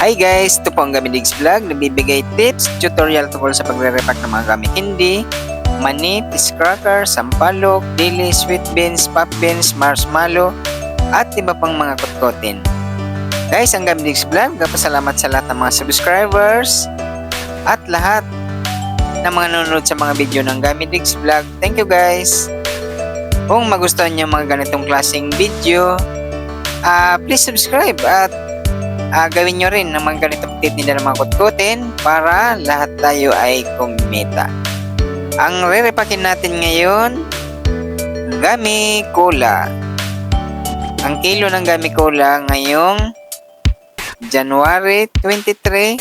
Hi guys, ito po ang Gamidigs Vlog. Nagbibigay tips, tutorial tungkol sa pagre-repack ng mga gamit hindi, mani, fish cracker, sampalok, dili, sweet beans, pop beans, marshmallow, at iba pang mga kutkotin. Guys, ang Gamidigs Vlog, kapasalamat sa lahat ng mga subscribers at lahat ng mga nanonood sa mga video ng Gamidigs Vlog. Thank you guys! Kung magustuhan niyo mga ganitong klaseng video, ah please subscribe at Ah, gawin nyo rin ng mga ganitong titinda ng mga kutkutin para lahat tayo ay kumita. Ang re-repakin natin ngayon, Gami Cola. Ang kilo ng Gami Cola ngayong January 23,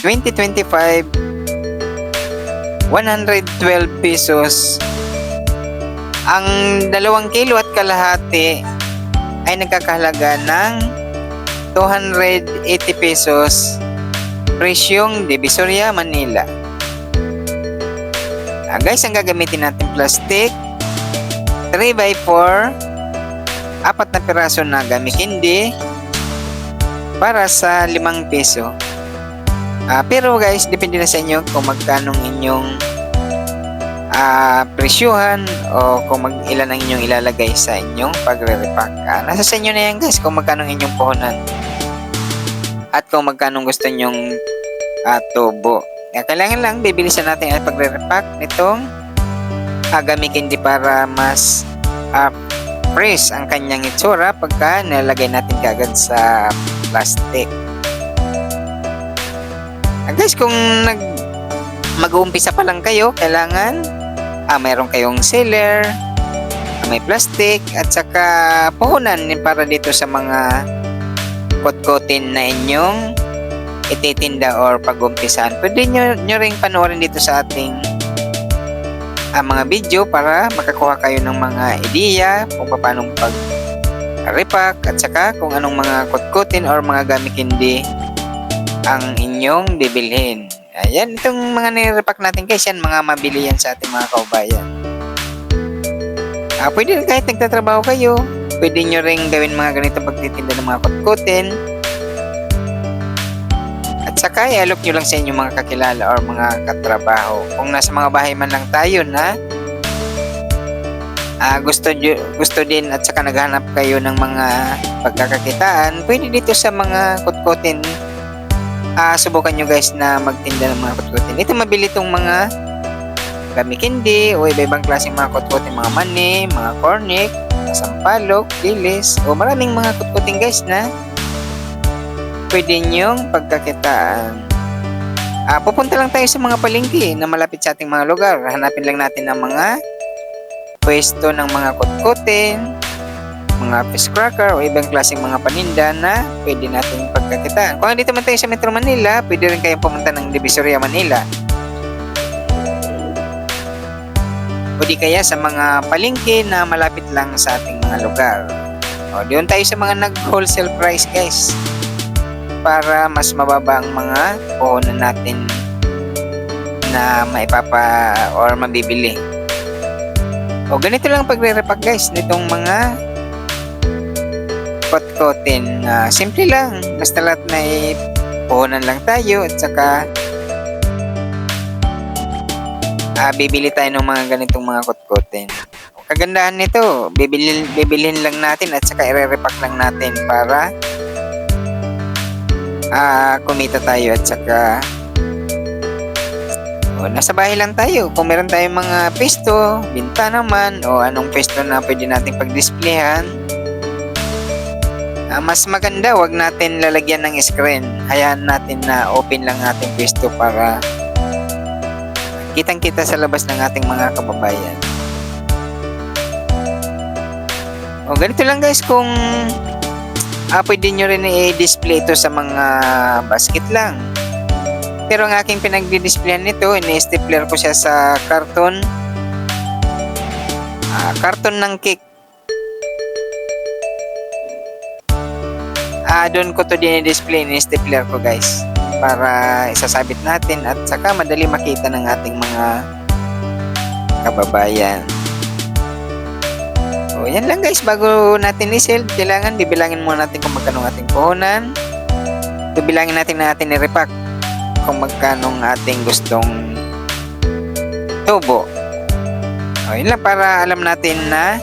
2025, 112 pesos. Ang dalawang kilo at kalahati ay nagkakahalaga ng 280 pesos presyong Divisoria, Manila. Ah, guys, ang gagamitin natin plastic 3x4 apat na piraso na gamit hindi para sa 5 peso. Ah, pero guys, depende na sa inyo kung magkano inyong ah presyuhan o kung mag ilan ang inyong ilalagay sa inyong pagre-repack. Ah, nasa sa inyo na yan guys kung magkano inyong puhunan at kung magkano gusto nyong uh, tubo. Kailangan lang bibilisan natin ang pagre-repack nitong agami candy para mas uh, fresh ang kanyang itsura pagka nilagay natin kagad sa plastic. Uh, guys, kung nag mag-uumpisa pa lang kayo, kailangan ah, mayroon kayong sealer, ah, may plastic, at saka puhunan para dito sa mga kotkotin na inyong ititinda or pag-umpisan. Pwede nyo, nyo ring panoorin dito sa ating uh, mga video para makakuha kayo ng mga ideya kung paano pag repack at saka kung anong mga kotkotin or mga gamit hindi ang inyong bibilhin. Ayan, itong mga nirepack natin guys, yan mga mabili yan sa ating mga kaubayan. Ah, pwede rin kahit nagtatrabaho kayo, pwede nyo rin gawin mga ganito pagtitinda ng mga kutkutin. At saka i-alok nyo lang sa inyong mga kakilala or mga katrabaho. Kung nasa mga bahay man lang tayo na uh, gusto, gusto din at saka naghanap kayo ng mga pagkakakitaan, pwede dito sa mga kutkutin uh, subukan nyo guys na magtinda ng mga kutkutin. Ito mabili itong mga gami candy o iba-ibang klaseng mga kutkutin, mga mani, mga cornic, mga sampalok, dilis, o maraming mga kutkutin guys na pwede nyong pagkakitaan. Uh, pupunta lang tayo sa mga palengke na malapit sa ating mga lugar. Hanapin lang natin ang mga pwesto ng mga kutkutin, mga fish cracker o ibang klaseng mga paninda na pwede nating pagkakitaan. Kung dito man tayo sa Metro Manila, pwede rin kayong pumunta ng Divisoria, Manila. O di kaya sa mga palengke na malapit lang sa ating mga lugar. O doon tayo sa mga nag-wholesale price guys para mas mababa ang mga puhunan natin na maipapa or mabibili. O ganito lang pagre-repack guys nitong mga kot-kotin. Uh, simple lang. Basta lahat may puhunan lang tayo at saka uh, bibili tayo ng mga ganitong mga kot-kotin. Kagandahan nito, bibili, bibilhin lang natin at saka ire-repack lang natin para uh, kumita tayo at saka o, nasa bahay lang tayo. Kung meron tayong mga pesto, binta naman, o anong pesto na pwede nating pag-displayhan, uh, mas maganda wag natin lalagyan ng screen hayaan natin na open lang ating pwesto para kitang kita sa labas ng ating mga kababayan. O ganito lang guys kung uh, pwede nyo rin i-display ito sa mga basket lang. Pero ang aking pinagdi-displayan nito ini-stapler ko siya sa karton uh, karton ng cake. Uh, doon ko to dinidisplay ni stapler ko guys para isasabit natin at saka madali makita ng ating mga kababayan so yan lang guys bago natin i-sell kailangan bibilangin muna natin kung magkano ating puhunan bibilangin natin na natin i-repack kung magkano ating gustong tubo. O, yun lang para alam natin na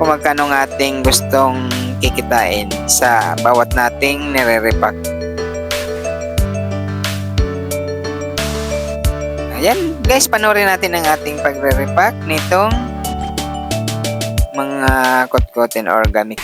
kung magkano ating gustong kikitain sa bawat nating nire-repack. Ayan, guys, panoorin natin ang ating pagre-repack nitong mga kotkotin or gummy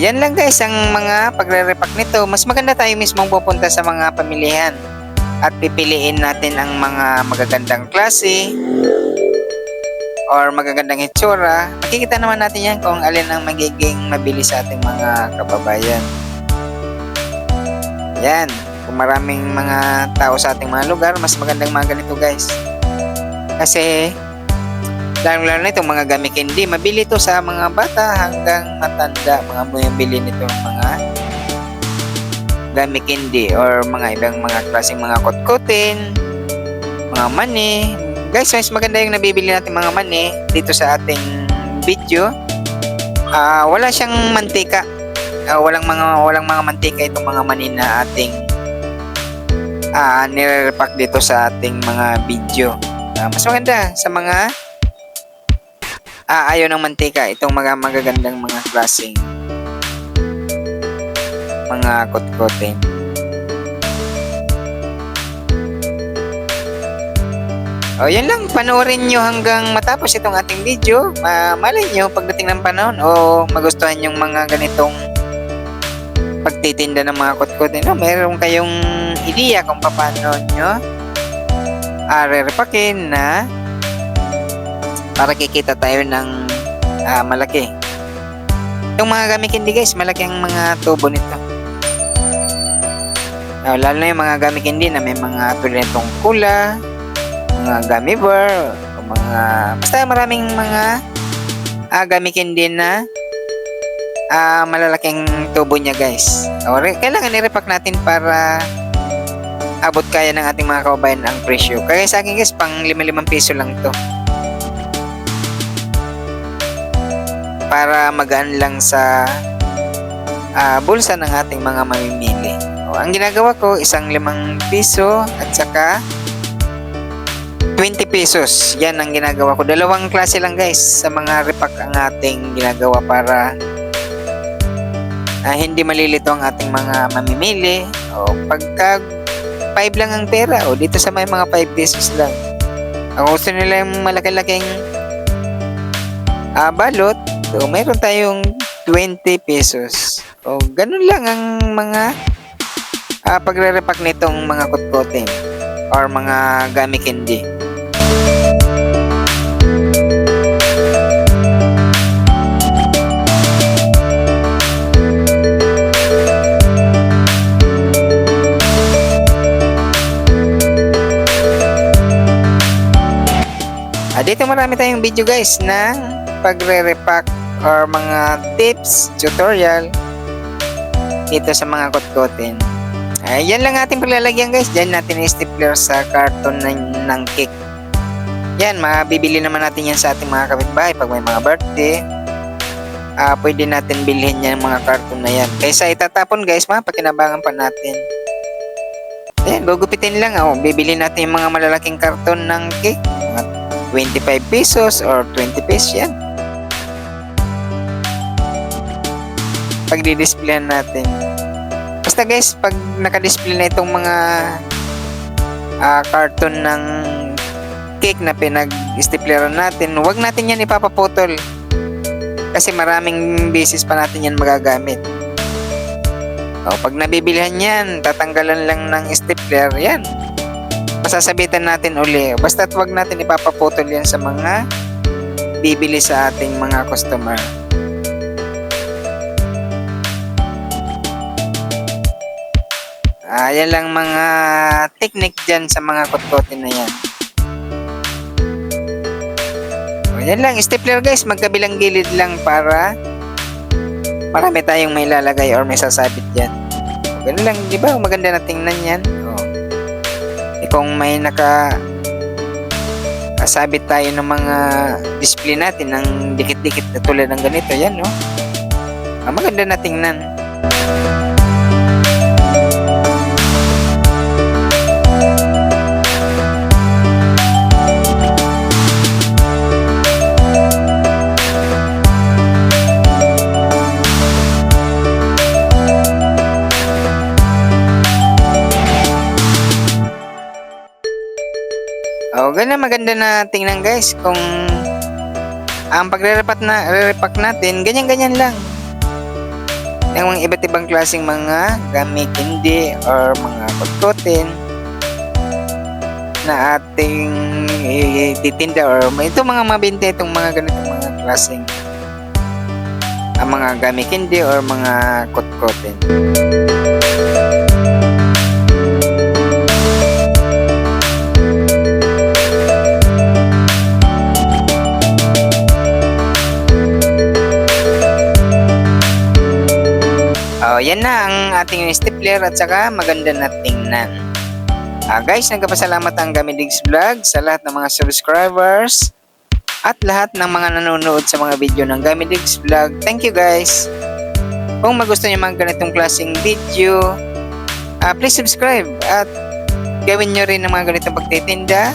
yan lang guys ang mga pagre-repack nito. Mas maganda tayo mismong pupunta sa mga pamilihan at pipiliin natin ang mga magagandang klase or magagandang hitsura. Makikita naman natin yan kung alin ang magiging mabili sa ating mga kababayan. Yan. Kung maraming mga tao sa ating mga lugar, mas magandang mga ganito guys. Kasi lalo lalo na itong mga gamit candy mabili to sa mga bata hanggang matanda. Mga bumibili nito mga gamit candy or mga ibang mga klaseng mga kotkotin mga mani guys mas maganda yung nabibili natin mga mani dito sa ating video. Ah, wala siyang mantika. Ah, walang mga walang mga mantika itong mga mani na ating ah nire-repack dito sa ating mga video. Ah, mas maganda sa mga ah, ayaw ng mantika itong mga magagandang mga klaseng mga kotkote. O yan lang, panoorin nyo hanggang matapos itong ating video. Uh, malay nyo pagdating ng panahon o magustuhan yung mga ganitong pagtitinda ng mga kotkote. No, meron kayong ideya kung paano nyo uh, repakin na para kikita tayo ng ah, malaki. Yung mga gamit hindi guys, malaki ang mga tubo nito. Ah, lalo na yung mga gamit hindi na may mga tulad nitong kula, mga gummy bear, mga basta maraming mga ah, gamit hindi na ah, malalaking tubo niya guys. O, kailangan i-repack natin para abot kaya ng ating mga kababayan ang presyo. Kaya sa akin guys, pang 5-5 piso lang to. Para magaan lang sa ah, bulsa ng ating mga mamimili. O, ang ginagawa ko, isang limang piso at saka 20 pesos. Yan ang ginagawa ko. Dalawang klase lang guys sa mga repack ang ating ginagawa para ah, hindi malilito ang ating mga mamimili. O pagka 5 lang ang pera, o dito sa may mga 5 pesos lang. Ang gusto nila yung malaki-laking ah, balot, So, meron tayong 20 pesos. O, ganun lang ang mga ah, pagre-repack nitong mga kutkotin or mga gummy candy. Ah, dito marami tayong video guys ng pagre-repack or mga tips, tutorial dito sa mga kotkotin. Ay, yan lang ating paglalagyan guys. Diyan natin i-stapler sa karton ng, ng cake. Yan, mabibili naman natin yan sa ating mga kapitbahay pag may mga birthday. Ah, pwede natin bilhin yan mga karton na yan. Kaysa itatapon guys, mga pakinabangan pa natin. Ayan, gugupitin lang. Oh, bibili natin yung mga malalaking karton ng cake. Mga 25 pesos or 20 pesos yan. Pag di-displayan natin. Basta guys, pag naka-display na itong mga ah, carton ng cake na pinag-stapleran natin, huwag natin yan ipapaputol. Kasi maraming beses pa natin yan magagamit. O, pag nabibilihan yan, tatanggalan lang ng stapler, yan. masasabitan natin uli. Basta't wag natin ipapaputol yan sa mga bibili sa ating mga customer. Ah, yan lang mga technique dyan sa mga kutkotin na yan. O, yan lang, stapler guys, magkabilang gilid lang para marami tayong may lalagay or may sasabit dyan. O, ganun lang, di ba? Maganda na tingnan yan. O. Eh, kung may naka kasabit tayo ng mga display natin ng dikit-dikit na tulad ng ganito, yan, no? Ah, maganda na tingnan. Oh, ganun maganda na tingnan guys kung ang pagre-repack na re-repack natin, ganyan-ganyan lang. Ng mga iba't ibang klaseng mga gamit hindi or mga kutkutin na ating titinda or ito mga mabinte itong mga ganitong mga klaseng ang mga gamit hindi or mga kutkutin. Oh, yan na ang ating stapler at saka maganda na tingnan. Ah, guys, nagpapasalamat ang Gamidigs Vlog sa lahat ng mga subscribers at lahat ng mga nanonood sa mga video ng Gamidigs Vlog. Thank you guys! Kung magusto niyo mga ganitong klaseng video, ah, please subscribe at gawin nyo rin ng mga ganitong pagtitinda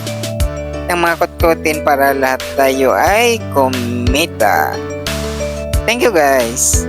ng mga kotkotin para lahat tayo ay kumita. Thank you guys!